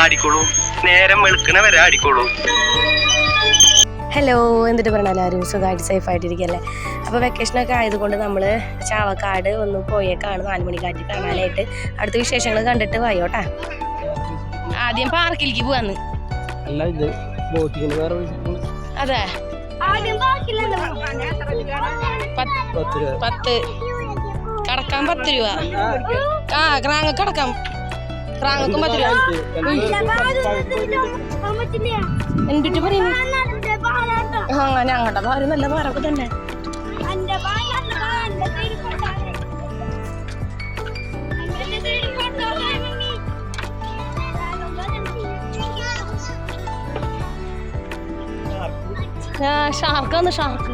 ആടിക്കോളൂ. നേരം വെളുക്കണ വരെ ആടിക്കോളൂ. ഹലോ എന്നിട്ട് പറഞ്ഞാൽ എല്ലാവരും സുഖമായിട്ട് സേഫ് ആയിട്ടിരിക്കല്ലേ അപ്പോൾ വെക്കേഷനൊക്കെ ആയതുകൊണ്ട് നമ്മൾ ചാവക്കാട് ഒന്ന് പോയേക്കാണ്. നാല് കാറ്റി കാണാനായിട്ട്. അടുത്ത വിശേഷങ്ങൾ കണ്ടിട്ട് വായോട്ടാ. ആദ്യം പാർക്കിലേക്ക് പോവാന്ന്. അല്ല ഇത് ബോട്ടിങ്ങിന് വേറെ അതെ. പത്ത് കടക്കാൻ പത്ത് രൂപ. ആ ക്രാങ്ങ കടക്കാം ക്രാങ്ങക്കും പത്ത് രൂപ എന്തിട്ട് പറയുന്നു? ആ ഞങ്ങളുടെ ഭാര്യ നല്ല ഭാരമൊക്കെ തന്നെ. ഷാർക്കാന്ന് ഷാർക്ക്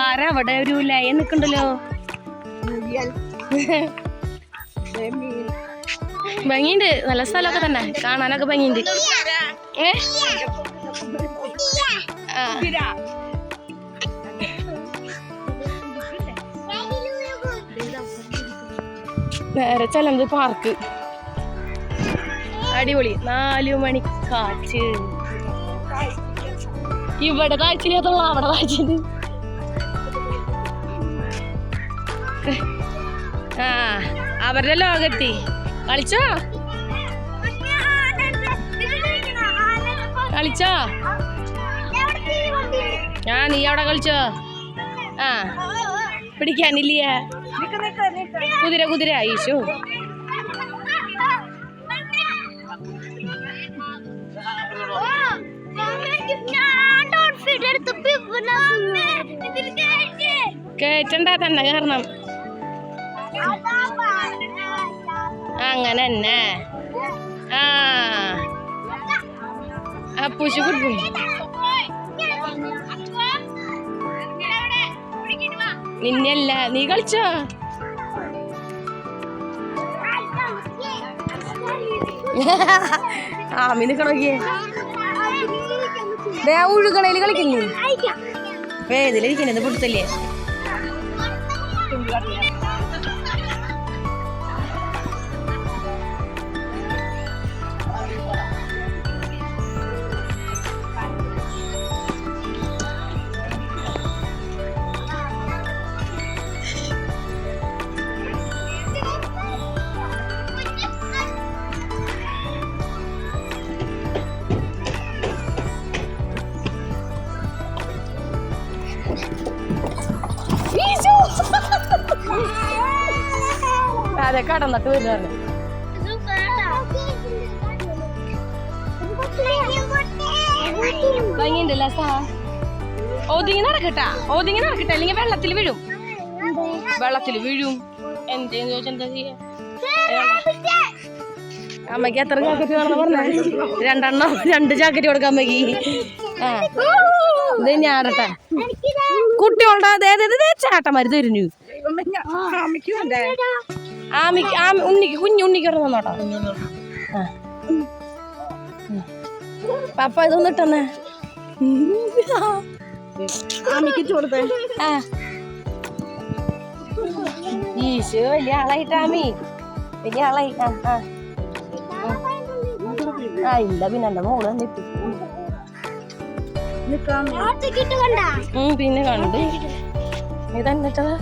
ആരാ അവിടെ ഒരു ലയം നിക്കണ്ടല്ലോ ഭംഗിയുണ്ട്. നല്ല സ്ഥലമൊക്കെ തന്നെ. കാണാനൊക്കെ ഭംഗിയുണ്ട്. ഏ? ആ. നേരെ ചെലത് പാർക്ക് അടിപൊളി. നാലു മണി കാറ്റ്. ഇവിടെ താഴ്ചയില്ലാത്തുള്ള അവിടെ താഴ്ചയുണ്ട് ആ അവരുടെ ലോകത്തി. കളിച്ചോ? കളിച്ചോ? ആ നീ അവിടെ കളിച്ചോ? ആ പിടിക്കാനില്ലേ? കുതിര കുതിര. ഈശു. കേറ്റണ്ട തന്നെ കാരണം. അങ്ങനെ തന്നെ ആ അപ്പൂശു കുട്ടി നിന്നല്ല നീ കളിച്ചോ? ആ മിനിക്കണോക്കിയേ ദേ ഉഴുകണേൽ കളിക്കില്ലേ? വേദിലിരിക്കണത് പിടുത്തല്ലേ കടന്നിട്ട് വരുവാണ്. ഭംഗിയുണ്ടല്ലേ സാ? ഒതുങ്ങി നടക്കട്ടാ ഒതുങ്ങി നടക്കട്ടെ അല്ലെങ്കിൽ വെള്ളത്തിൽ വീഴും. വെള്ളത്തിൽ വീഴും. എന്തേന്ന് ചോദിച്ചാ എന്താ എത്ര ജാക്കറ്റ് വേണം പറഞ്ഞ? രണ്ടെണ്ണം രണ്ട് ജാക്കറ്റ് കൊടുക്കാൻ അമ്മയ്ക്ക്. ആ ഇത് ഞാടട്ടെ കുട്ടികളുടെ ചേട്ടന്മാര് തരുന്നു. ആമിക്ക് ആമി ഉണ്ണിക്ക് കുഞ്ഞു ഉണ്ണിക്ക് ഒരു തന്നോട്ടോ ആ. പപ്പ ഇതൊന്നും ഇട്ടെന്നേ ആ. ഈശോ വലിയ ആളായിട്ട് ആമി. വലിയ ആളായി ആ ആ. ആ ഇല്ല പിന്നെ എന്റെ മോൾ ഉം, പിന്നെ കണ്ടു. ഇതെന്നിട്ടതാ?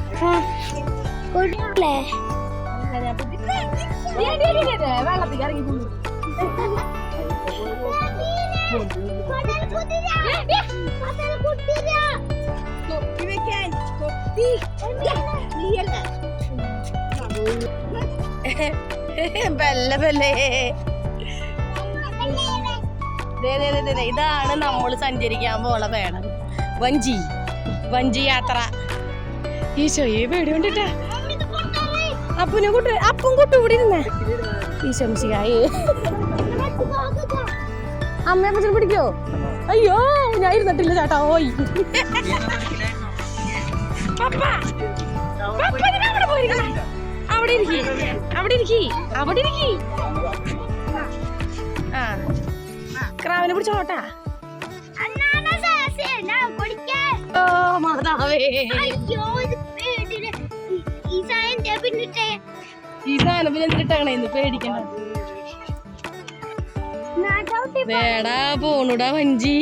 ദേ, ഇതാണ് നമ്മൾ സഞ്ചരിക്കാൻ പോണ വേണം. വഞ്ചി. വഞ്ചി യാത്ര. ഈശോയെ പേടി കൊണ്ടിട്ടാ അപ്പുനെ കൂട്ട് അപ്പും കൂട്ടും ഇവിടെ ഇരുന്നേ. ഈ മിശിഹായി അമ്മയെ പച്ചനെ പിടിക്കോ അയ്യോ ഞാൻ ഇരുന്നിട്ടില്ല ചേട്ടാ ഓയ്. അവിടെ ഇരിക്കി അവിടെ ഇരിക്കി അവിടെ ഇരിക്കി. ആ ക്രാവിനെ പിടിച്ചോട്ടാ ഓ മാതാവേ. ഈ സാധനം പിന്നെ എന്തിട്ടാണ് ഇന്ന് പേടിക്കണ്ട. വേടാ പോണുടാ വഞ്ചി.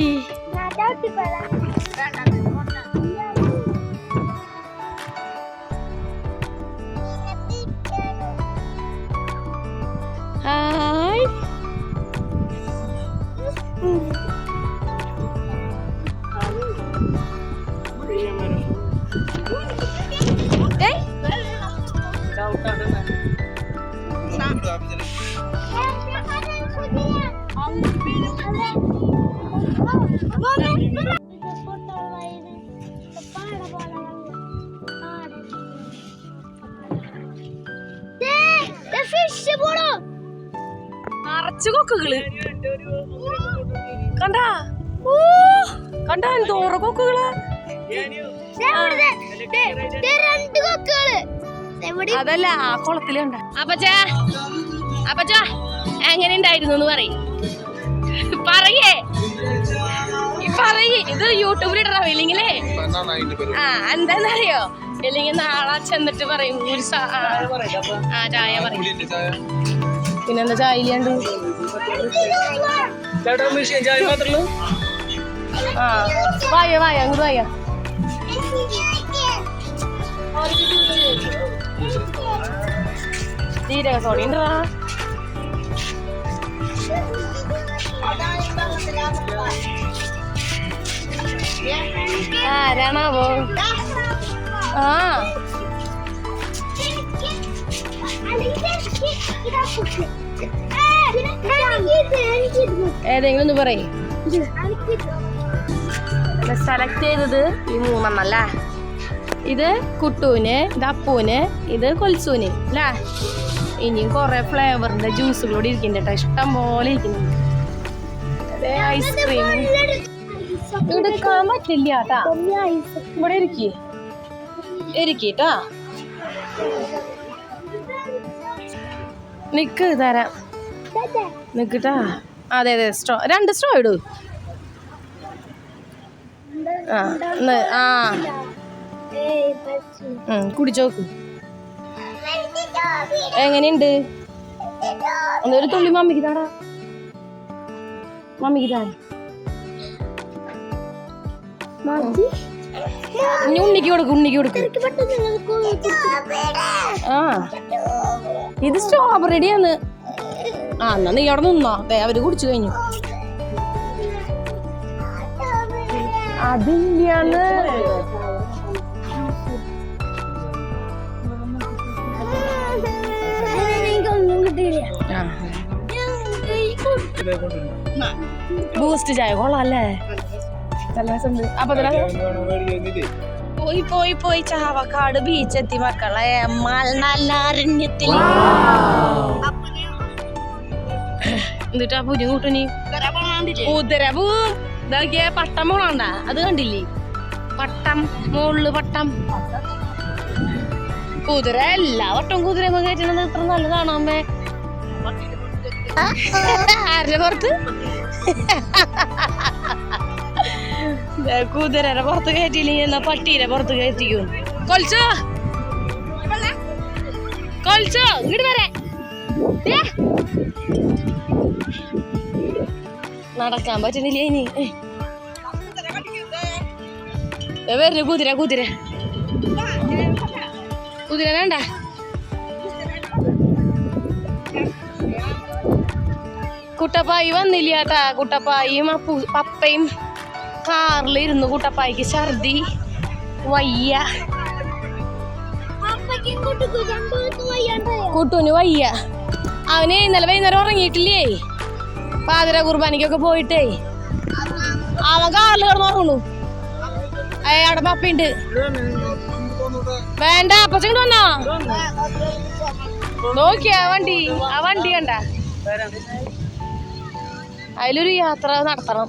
ഫിഷ് പോടോ. നിറച്ച് കൊക്കുകൾ. കണ്ടാ? കണ്ടാ എന്തോറ കൊക്കുകൾ? രണ്ട് കൊക്കുകൾ. എവിടെ അതല്ല ആ കുളത്തിൽ കണ്ട. അപ്പച്ചാ അപ്പച്ചാ എങ്ങനെ ഉണ്ടായിരുന്നു എന്ന് പറയും. പറയേ. പറയേ. ഇത് യൂട്യൂബിൽ ഇടണം ഇല്ലെങ്കിലേ ആ എന്താന്നറിയോ? ഇല്ലെങ്കിൽ നാളെ ചെന്നിട്ട് പറയും. ഒരു ആ, ചായ പറയും. പിന്നെന്താ ചായ ഇല്ലാണ്ട്? ആ വായ വായ അങ്ങോട്ട് വായ. ജീരക സോണി ഉണ്ടോ? ആരാണാവോ? ആ. ഏതെങ്കിലും ഒന്ന് പറയും. സെലക്ട് ചെയ്തത് ഈ മൂന്നെണ്ണല്ലേ? ഇത് കുട്ടൂന് ഇത് അപ്പൂന് ഇത് കൊൽസൂന് അല്ലേ? ഇനിയും കുറെ ഫ്ലേവറിന്റെ ജ്യൂസുകളോട് ഇരിക്കുന്നുണ്ട് കേട്ടോ. ഇഷ്ടം പോലെ ഇരിക്കുന്നു അതെ ഐസ്ക്രീം എടുക്കാൻ പറ്റില്ല കേട്ടാ. ഇവിടെ ഇരിക്കേ. ഇരിക്കട്ടാ? നിക്ക് തരാം. നിക്കട്ടാ? അതെ അതെ സ്ട്രോ രണ്ട് സ്ട്രോ ഇടൂ. ആ കുടിച്ചോക്ക് എങ്ങനെയുണ്ട്? എന്നൊരു തുള്ളി മമ്മിക്ക് താടാ മമ്മിക്ക് താ ഇനി ഉണ്ണിക്ക് കൊടുക്കും ഉണ്ണിക്ക് കൊടുക്കും. ആ. ഇത് സ്ട്രോബെറിയുടെയാണ് ആ എന്നാ നീ അവിടെ നിന്നോ. ദേ അവർ കുടിച്ചു കഴിഞ്ഞു. കിട്ടിയില്ല ബൂസ്റ്റ് ചായ കൊള്ളാല്ലേ പോയി പോയി പോയി ചാവക്കാട് ബീച്ച് എത്തി മക്കളെ മ- നല്ല അരണ്യത്തിൽ. എന്നിട്ടാ പുരി കൂട്ടുനി ഉദരവ് ഇതാക്കിയ പട്ടം പോണണ്ട അത് കണ്ടില്ലേ? പട്ടം മുകളിൽ പട്ടം. കുതിര എല്ലാ വട്ടം കുതിര കയറ്റുന്നത് ഇത്ര നല്ലതാണോ അമ്മേ? ആരുടെ പുറത്ത്? ദേ കുതിരയുടെ പുറത്ത് കയറ്റിയില്ലെങ്കിൽ എന്നാ പട്ടീരെ പുറത്ത് കയറ്റിക്കും. കൊൽച്ചോ. കൊൽച്ചോ ഇങ്ങോട്ട് വരെ. നടക്കാൻ പറ്റുന്നില്ല ഇനി? വരുന്നു കുതിര കുതിര. കുതിര വേണ്ട. കുട്ടപ്പായി വന്നില്ല കേട്ടാ കുട്ടപ്പായും അപ്പു പപ്പയും കാറിലിരുന്നു കൂട്ടപ്പായ്ക്ക് ഛർദി വയ്യ. കുട്ടുവിന് വയ്യ. അവന് ഇന്നലെ വൈകുന്നേരം ഉറങ്ങിയിട്ടില്ലേ? പാതിര കുർബാനയ്ക്കൊക്കെ പോയിട്ടേ. അവൻ കാറിൽ കിടന്ന് ഉറങ്ങണു ഏ അവിടെ പപ്പയുണ്ട്. വേണ്ട അപ്പച്ചങ്ങോട്ട് വന്നാ? നോക്കിയാ വണ്ടി ആ വണ്ടി കണ്ട. അതിലൊരു യാത്ര നടത്തണം.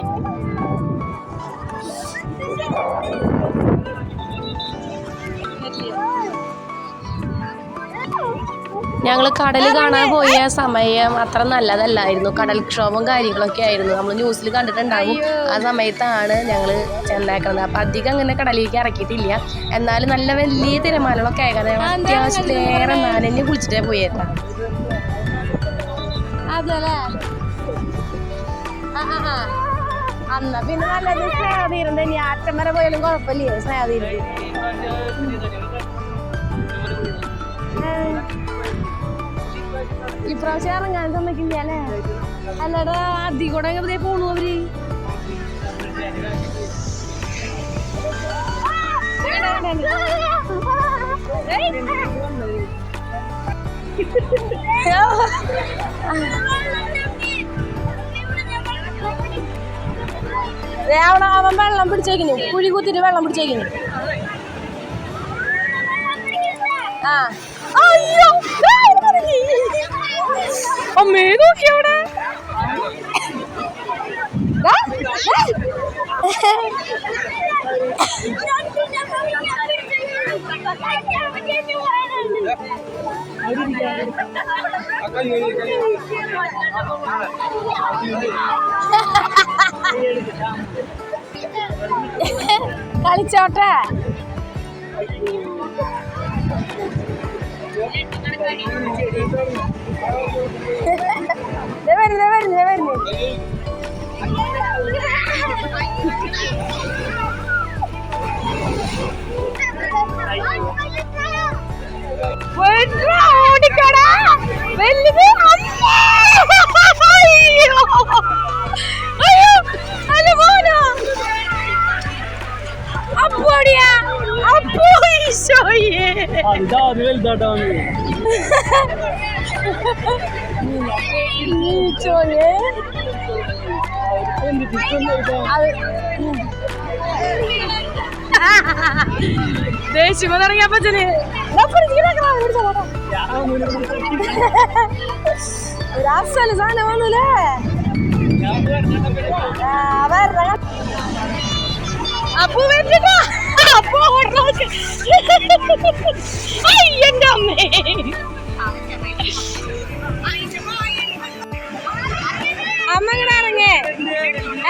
ഞങ്ങൾ കടൽ കാണാൻ പോയ സമയം അത്ര നല്ലതല്ലായിരുന്നു. കടൽക്ഷോഭം കാര്യങ്ങളൊക്കെ ആയിരുന്നു. നമ്മൾ ന്യൂസിൽ കണ്ടിട്ടുണ്ടാവും. ആ സമയത്താണ് ഞങ്ങൾ ചെന്നേക്കുന്നത് അപ്പം അധികം അങ്ങനെ കടലിലേക്ക് ഇറക്കിയിട്ടില്ല. എന്നാലും നല്ല വലിയ തിരമാലകളൊക്കെ ആയിരുന്നു ഞങ്ങൾ അത്യാവശ്യത്തിലേറെ നാലെന്നെ കുളിച്ചിട്ടേ പോയേക്കാം അതല്ലേ? ആ ആ ആ. അന്നാ പിന്നെ നല്ലത് സ്നേഹതീരം തന്നെ. അറ്റം വരെ പോയാലും കുഴപ്പമില്ലേ സ്നേഹതീരം ഇപ്രാവശ്യം ഇറങ്ങാൻ സമ്മതിക്കില്ല അല്ലേ അല്ലടാ അതി കൂടെ എങ്ങനെ പോണു അവർ. അവിടെ അവൻ വെള്ളം പിടിച്ചേക്കിന് കുഴി കുത്തിട്ട് വെള്ളം പിടിച്ചേക്കിന് ആ. അയ്യോ. അമ്മേ നോക്കി അവിടെ. കളിച്ചോട്ടെ വരുന്നു വരുന്നു വരുന്നു ഓടിക്കോടാ. വലുത് അത് ദേഷ്യം തുടങ്ങിയ അപ്പച്ചന് ഒരു അസൽ സാധനം വന്നൂലേ ആ, വരണ. അപ്പു വെച്ചിട്ടാ അപ്പു അമ്മേ ഇങ്ങനെ ഇറങ്ങേ.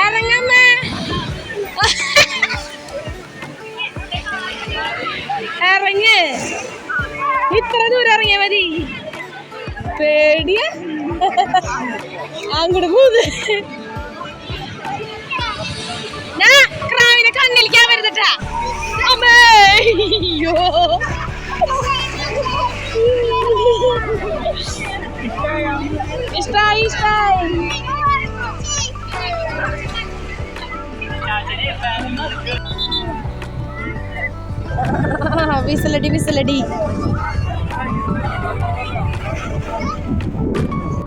ഇറങ്ങമ്മ ഇറങ്ങ്. ഇത്ര ദൂരം ഇറങ്ങിയ മതി. പേടിയ. അങ്ങോട്ട് ഞാൻ ക്രാവിനെ കണ്ണിലിക്കാൻ വരുന്നിട്ടാ അമ്മേ അയ്യോ. Stai, stai! விசிலடி விசிலடி